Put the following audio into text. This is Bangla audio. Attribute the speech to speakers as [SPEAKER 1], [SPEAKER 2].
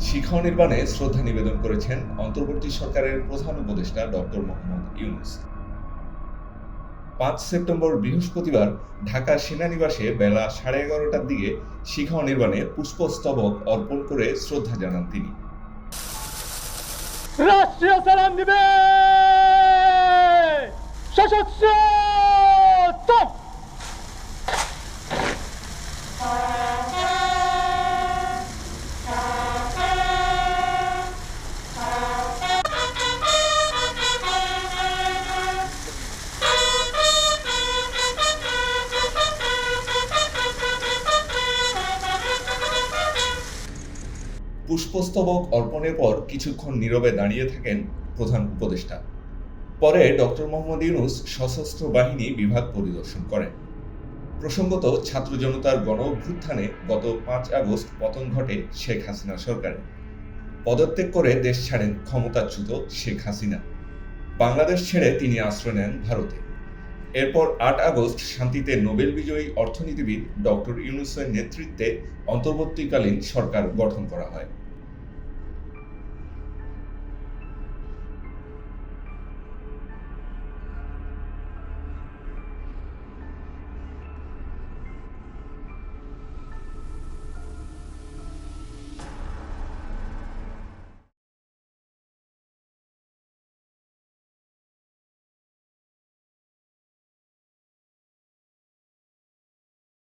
[SPEAKER 1] শিক্ষা নির্মাণে শ্রদ্ধা নিবেদন করেছেন অন্তর্বর্তী সরকারের প্রধান উপদেষ্টা ডক্টর মোহাম্মদ ইউনুস। পাঁচ সেপ্টেম্বর বৃহস্পতিবার ঢাকা সেনানিবাসে বেলা সাড়ে এগারোটার দিকে শিখা নির্মাণে পুষ্পস্তবক অর্পণ করে শ্রদ্ধা জানান তিনি।
[SPEAKER 2] রাষ্ট্রীয় সালাম দিবে! সশস্ত্র
[SPEAKER 1] পুষ্পস্তবক অর্পণের পর কিছুক্ষণ নীরবে দাঁড়িয়ে থাকেন প্রধান উপদেষ্টা। পরে ডক্টর মোহাম্মদ ইউনুস সশস্ত্র বাহিনী বিভাগ পরিদর্শন করেন। প্রসঙ্গত, ছাত্র জনতার গণ অভ্যুত্থানে গত পাঁচ আগস্ট পতন ঘটে শেখ হাসিনা সরকারের। পদত্যাগ করে দেশ ছাড়েন ক্ষমতাচ্যুত শেখ হাসিনা। বাংলাদেশ ছেড়ে তিনি আশ্রয় নেন ভারতে। এরপর আট আগস্ট শান্তিতে নোবেল বিজয়ী অর্থনীতিবিদ ডক্টর ইউনুসের নেতৃত্বে অন্তর্বর্তীকালীন সরকার গঠন করা হয়।